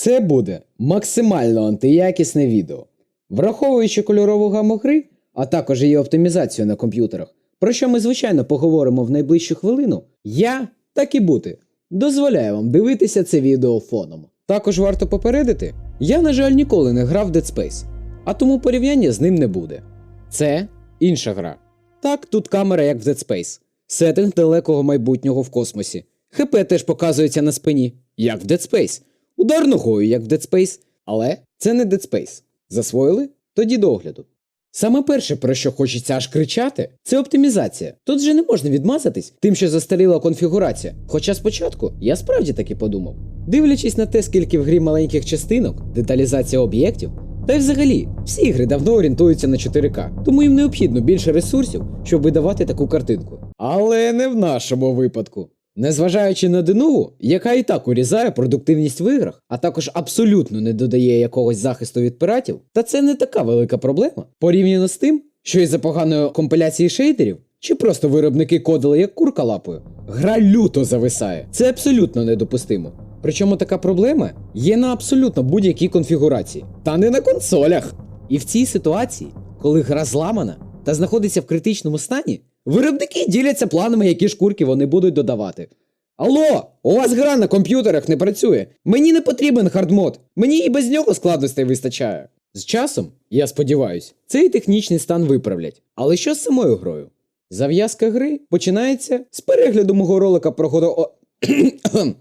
Це буде максимально антиякісне відео. Враховуючи кольорову гаму гри, а також її оптимізацію на комп'ютерах, про що ми звичайно поговоримо в найближчу хвилину, я, так і бути, дозволяю вам дивитися це відео фоном. Також варто попередити, я, на жаль, ніколи не грав в Dead Space, а тому порівняння з ним не буде. Це інша гра. Так, тут камера як в Dead Space, сеттинг далекого майбутнього в космосі. ХП теж показується на спині, як в Dead Space. Удар ногою, як в Dead Space. Але це не Dead Space. Засвоїли? Тоді до огляду. Саме перше, про що хочеться аж кричати, це оптимізація. Тут же не можна відмазатись тим, що застаріла конфігурація. Хоча спочатку я справді таки подумав. Дивлячись на те, скільки в грі маленьких частинок, деталізація об'єктів, та й взагалі, всі ігри давно орієнтуються на 4К, тому їм необхідно більше ресурсів, щоб видавати таку картинку. Але не в нашому випадку. Незважаючи на Денуву, яка і так урізає продуктивність в іграх, а також абсолютно не додає якогось захисту від піратів, та це не така велика проблема порівняно з тим, що із-за поганої компіляції шейдерів, чи просто виробники кодили як курка лапою, гра люто зависає. Це абсолютно недопустимо. Причому така проблема є на абсолютно будь-якій конфігурації, та не на консолях. І в цій ситуації, коли гра зламана та знаходиться в критичному стані, виробники діляться планами, які шкурки вони будуть додавати. Алло, у вас гра на комп'ютерах не працює. Мені не потрібен хардмод. Мені і без нього складностей вистачає. З часом, я сподіваюсь, цей технічний стан виправлять. Але що з самою грою? Зав'язка гри починається з перегляду мого ролика про годо...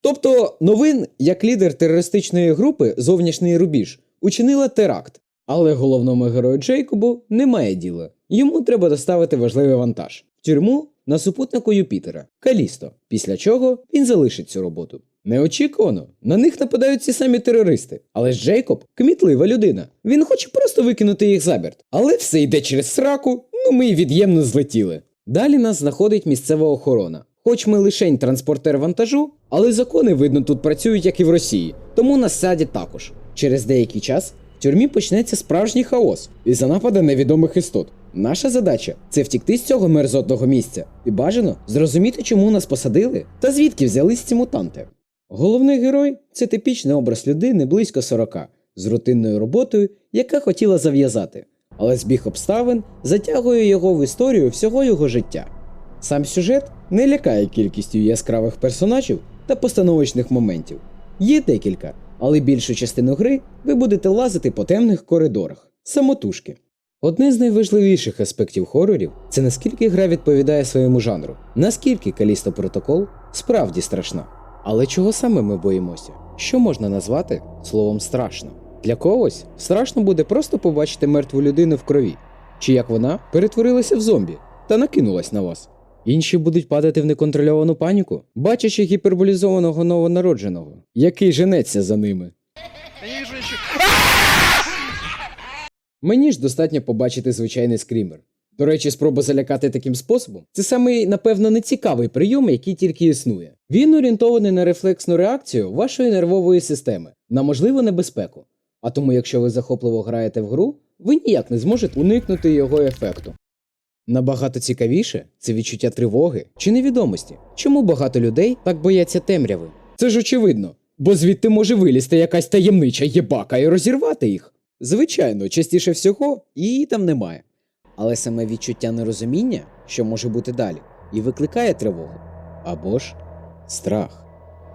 Тобто новин, як лідер терористичної групи Зовнішній рубіж, учинила теракт. Але головному герою Джейкобу немає діла. Йому треба доставити важливий вантаж в тюрму на супутнику Юпітера Калісто, після чого він залишить цю роботу. Неочікувано на них нападають ці самі терористи. Але ж Джейкоб кмітлива людина. Він хоче просто викинути їх за борт. Але все йде через сраку, ну ми й від'ємно злетіли. Далі нас знаходить місцева охорона. Хоч ми лишень транспортер вантажу, але закони, видно, тут працюють, як і в Росії, тому нас садять також. Через деякий час тюрмі почнеться справжній хаос із-за нападу невідомих істот. Наша задача це втікти з цього мерзотного місця і бажано зрозуміти, чому нас посадили та звідки взялись ці мутанти. Головний герой це типічний образ людини близько 40, з рутинною роботою, яка хотіла зав'язати, але збіг обставин затягує його в історію всього його життя. Сам сюжет не лякає кількістю яскравих персонажів та постановочних моментів. Є декілька, але більшу частину гри ви будете лазити по темних коридорах, самотужки. Одне з найважливіших аспектів хорорів це наскільки гра відповідає своєму жанру, наскільки Калісто Протокол справді страшна. Але чого саме ми боїмося? Що можна назвати словом страшно? Для когось страшно буде просто побачити мертву людину в крові, чи як вона перетворилася в зомбі та накинулась на вас. Інші будуть падати в неконтрольовану паніку, бачачи гіперболізованого новонародженого, який женеться за ними. Мені ж достатньо побачити звичайний скрімер. До речі, спроба залякати таким способом це самий, напевно, нецікавий прийом, який тільки існує. Він орієнтований на рефлексну реакцію вашої нервової системи, на можливу небезпеку. А тому, якщо ви захопливо граєте в гру, ви ніяк не зможете уникнути його ефекту. Набагато цікавіше це відчуття тривоги чи невідомості, чому багато людей так бояться темряви. Це ж очевидно, бо звідти може вилізти якась таємнича єбака і розірвати їх. Звичайно, частіше всього її там немає. Але саме відчуття нерозуміння, що може бути далі, і викликає тривогу. Або ж страх.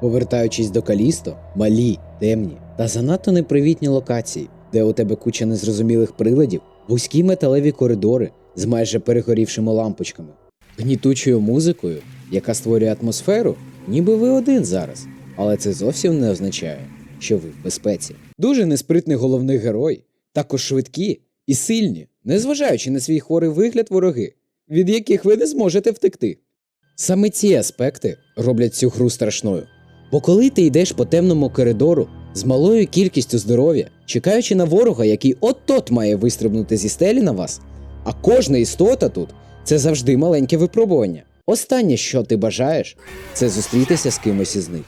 Повертаючись до Калісто, малі, темні та занадто непривітні локації, де у тебе куча незрозумілих приладів, вузькі металеві коридори з майже перегорівшими лампочками, гнітучою музикою, яка створює атмосферу, ніби ви один зараз. Але це зовсім не означає, що ви в безпеці. Дуже неспритний головний герой, також швидкі і сильні, незважаючи на свій хворий вигляд вороги, від яких ви не зможете втекти. Саме ці аспекти роблять цю гру страшною. Бо коли ти йдеш по темному коридору з малою кількістю здоров'я, чекаючи на ворога, який от-от має вистрибнути зі стелі на вас, а кожна істота тут це завжди маленьке випробування. Останнє, що ти бажаєш, це зустрітися з кимось із них.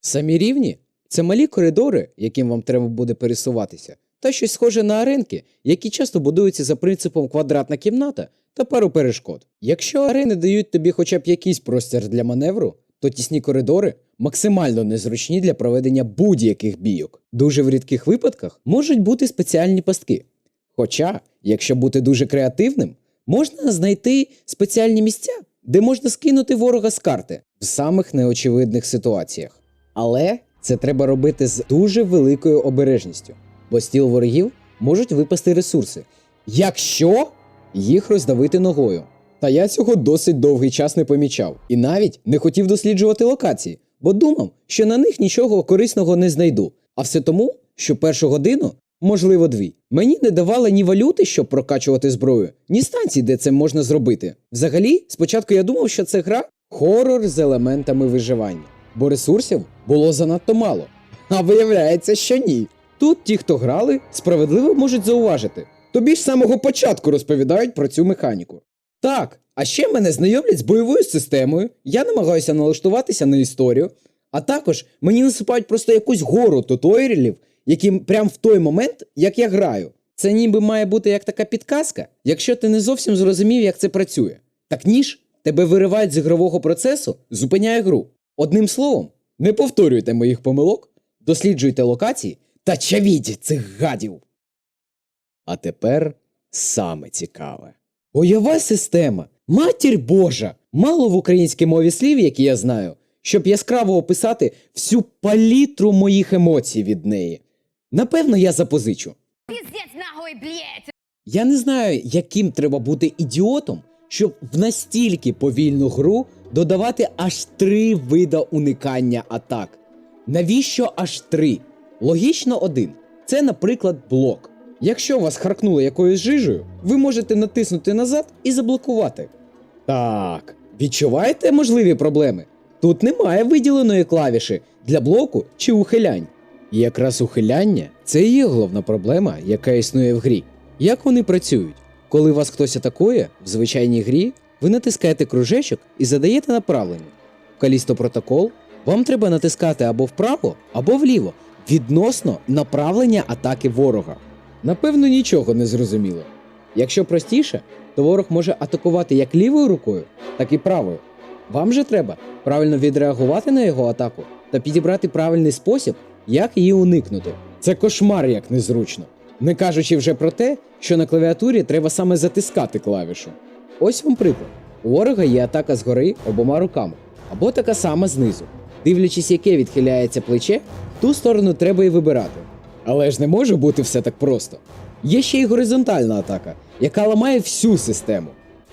Самі рівні це малі коридори, яким вам треба буде пересуватися, та щось схоже на аренки, які часто будуються за принципом квадратна кімната та пару перешкод. Якщо арени дають тобі хоча б якийсь простір для маневру, то тісні коридори максимально незручні для проведення будь-яких бійок. Дуже в рідких випадках можуть бути спеціальні пастки. Хоча, якщо бути дуже креативним, можна знайти спеціальні місця, де можна скинути ворога з карти в самих неочевидних ситуаціях. Але це треба робити з дуже великою обережністю, бо з тіл ворогів можуть випасти ресурси, якщо їх роздавити ногою. Та я цього досить довгий час не помічав і навіть не хотів досліджувати локації, бо думав, що на них нічого корисного не знайду. А все тому, що першу годину, можливо, дві, мені не давали ні валюти, щоб прокачувати зброю, ні станцій, де це можна зробити. Взагалі, спочатку я думав, що це гра хорор з елементами виживання, бо ресурсів було занадто мало. А виявляється, що ні. Тут ті, хто грали, справедливо можуть зауважити. Тобі ж самого початку розповідають про цю механіку. Так, а ще мене знайомлять з бойовою системою, я намагаюся налаштуватися на історію, а також мені насипають просто якусь гору туторіалів, які прям в той момент, як я граю. Це ніби має бути як така підказка, якщо ти не зовсім зрозумів, як це працює. Так ніж тебе виривають з ігрового процесу, зупиняє гру. Одним словом, не повторюйте моїх помилок, досліджуйте локації та чавіть цих гадів. А тепер саме цікаве. Бойова система. Матір Божа! Мало в українській мові слів, які я знаю, щоб яскраво описати всю палітру моїх емоцій від неї. Напевно, я запозичу. Я не знаю, яким треба бути ідіотом, щоб в настільки повільну гру додавати аж три вида уникання атак. Навіщо аж три? Логічно один. Це, наприклад, блок. Якщо вас харкнуло якоюсь жижею, ви можете натиснути назад і заблокувати. Так, відчуваєте можливі проблеми? Тут немає виділеної клавіші для блоку чи ухилянь. І якраз ухиляння це і є головна проблема, яка існує в грі. Як вони працюють? Коли вас хтось атакує в звичайній грі, ви натискаєте кружечок і задаєте направлення. В Калісто протокол вам треба натискати або вправо, або вліво відносно направлення атаки ворога. Напевно, нічого не зрозуміло. Якщо простіше, то ворог може атакувати як лівою рукою, так і правою. Вам же треба правильно відреагувати на його атаку та підібрати правильний спосіб, як її уникнути. Це кошмар як незручно. Не кажучи вже про те, що на клавіатурі треба саме затискати клавішу. Ось вам приклад: у ворога є атака згори обома руками, або така сама знизу. Дивлячись, яке відхиляється плече, ту сторону треба і вибирати. Але ж не може бути все так просто. Є ще й горизонтальна атака, яка ламає всю систему.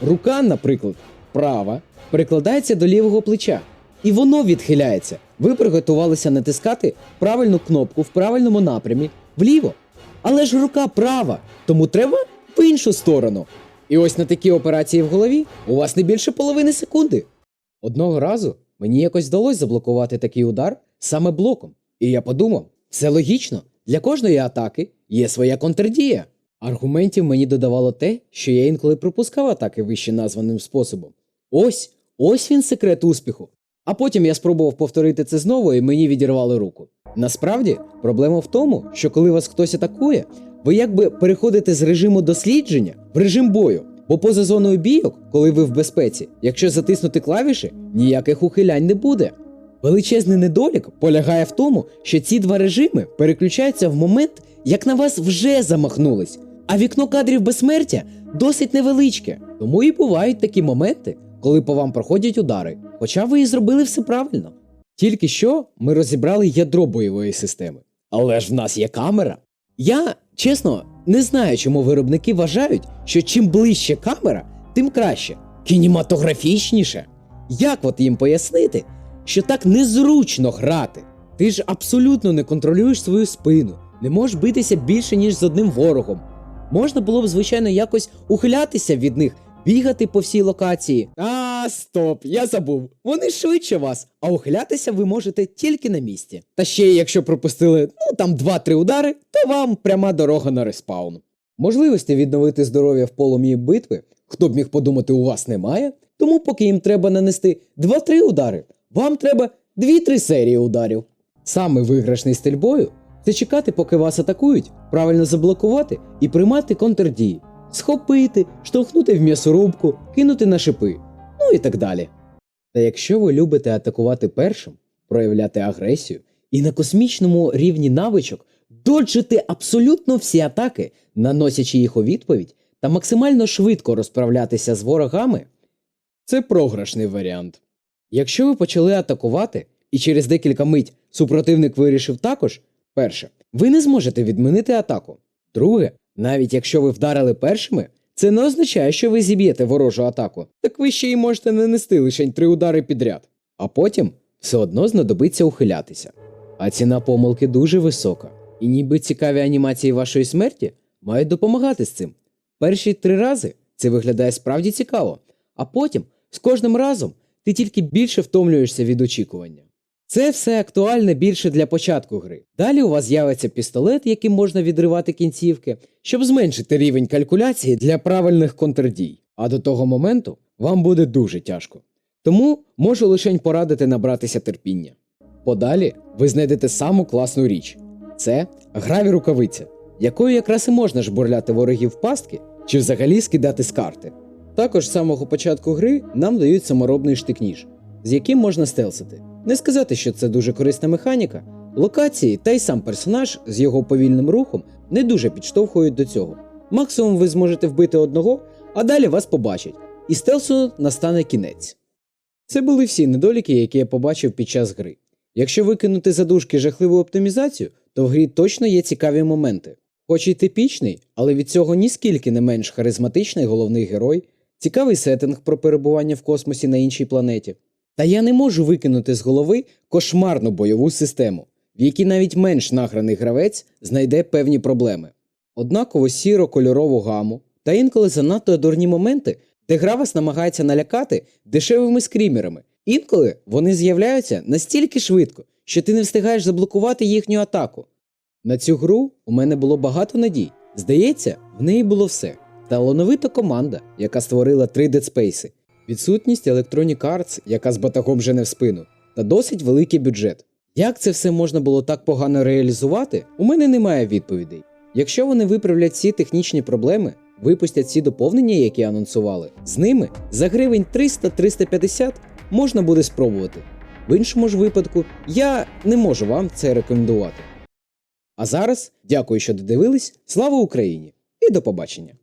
Рука, наприклад, права, прикладається до лівого плеча, і воно відхиляється. Ви приготувалися натискати правильну кнопку в правильному напрямі вліво. Але ж рука права, тому треба в іншу сторону. І ось на такі операції в голові у вас не більше половини секунди. Одного разу мені якось вдалося заблокувати такий удар саме блоком. І я подумав, все логічно, для кожної атаки є своя контрдія. Аргументів мені додавало те, що я інколи пропускав атаки вище названим способом. Ось, ось він секрет успіху. А потім я спробував повторити це знову, і мені відірвали руку. Насправді, проблема в тому, що коли вас хтось атакує, ви якби переходите з режиму дослідження в режим бою. Бо поза зоною бійок, коли ви в безпеці, якщо затиснути клавіші, ніяких ухилянь не буде. Величезний недолік полягає в тому, що ці два режими переключаються в момент, як на вас вже замахнулись, а вікно кадрів безсмертя досить невеличке. Тому і бувають такі моменти, коли по вам проходять удари, хоча ви і зробили все правильно. Тільки що ми розібрали ядро бойової системи. Але ж в нас є камера. Я, чесно, не знаю, чому виробники вважають, що чим ближче камера, тим краще, кінематографічніше. Як от їм пояснити, що так незручно грати? Ти ж абсолютно не контролюєш свою спину, не можеш битися більше, ніж з одним ворогом. Можна було б, звичайно, якось ухилятися від них, бігати по всій локації. А, стоп, я забув. Вони швидше вас, а ухилятися ви можете тільки на місці. Та ще якщо пропустили ну там 2-3 удари, то вам пряма дорога на респаун. Можливості відновити здоров'я в полум'ї битви, хто б міг подумати, у вас немає. Тому, поки їм треба нанести 2-3 удари, вам треба 2-3 серії ударів. Саме виграшний стиль бою це чекати, поки вас атакують, правильно заблокувати і приймати контрдії, схопити, штовхнути в м'ясорубку, кинути на шипи, ну і так далі. Та якщо ви любите атакувати першим, проявляти агресію і на космічному рівні навичок доджити абсолютно всі атаки, наносячи їх у відповідь, та максимально швидко розправлятися з ворогами, це програшний варіант. Якщо ви почали атакувати, і через декілька мить супротивник вирішив також, перше, ви не зможете відмінити атаку. Друге, навіть якщо ви вдарили першими, це не означає, що ви зіб'єте ворожу атаку, так ви ще й можете нанести лише три удари підряд, а потім все одно знадобиться ухилятися. А ціна помилки дуже висока, і ніби цікаві анімації вашої смерті мають допомагати з цим. Перші три рази це виглядає справді цікаво, а потім з кожним разом ти тільки більше втомлюєшся від очікування. Це все актуальне більше для початку гри. Далі у вас з'явиться пістолет, яким можна відривати кінцівки, щоб зменшити рівень калькуляції для правильних контрдій. А до того моменту вам буде дуже тяжко. Тому можу лише порадити набратися терпіння. Подалі ви знайдете саму класну річ це граві рукавиця, якою якраз і можна жбурляти ворогів в пастки чи взагалі скидати з карти. Також з самого початку гри нам дають саморобний штик-ніж, з яким можна стелсити. Не сказати, що це дуже корисна механіка. Локації та й сам персонаж з його повільним рухом не дуже підштовхують до цього. Максимум ви зможете вбити одного, а далі вас побачать, і стелсу настане кінець. Це були всі недоліки, які я побачив під час гри. Якщо викинути задушки жахливу оптимізацію, то в грі точно є цікаві моменти. Хоч і типічний, але від цього ніскільки не менш харизматичний головний герой, цікавий сеттинг про перебування в космосі на іншій планеті. Та я не можу викинути з голови кошмарну бойову систему, в якій навіть менш награний гравець знайде певні проблеми. Однаково сіро кольорову гаму та інколи занадто дурні моменти, де гра вас намагається налякати дешевими скрімерами. Інколи вони з'являються настільки швидко, що ти не встигаєш заблокувати їхню атаку. На цю гру у мене було багато надій. Здається, в неї було все. Талановита команда, яка створила три Space, відсутність Electronic Arts, яка з батагом жене в спину, та досить великий бюджет. Як це все можна було так погано реалізувати, у мене немає відповідей. Якщо вони виправлять всі технічні проблеми, випустять всі доповнення, які анонсували, з ними за гривень 300-350 можна буде спробувати. В іншому ж випадку я не можу вам це рекомендувати. А зараз дякую, що додивились. Слава Україні! І до побачення!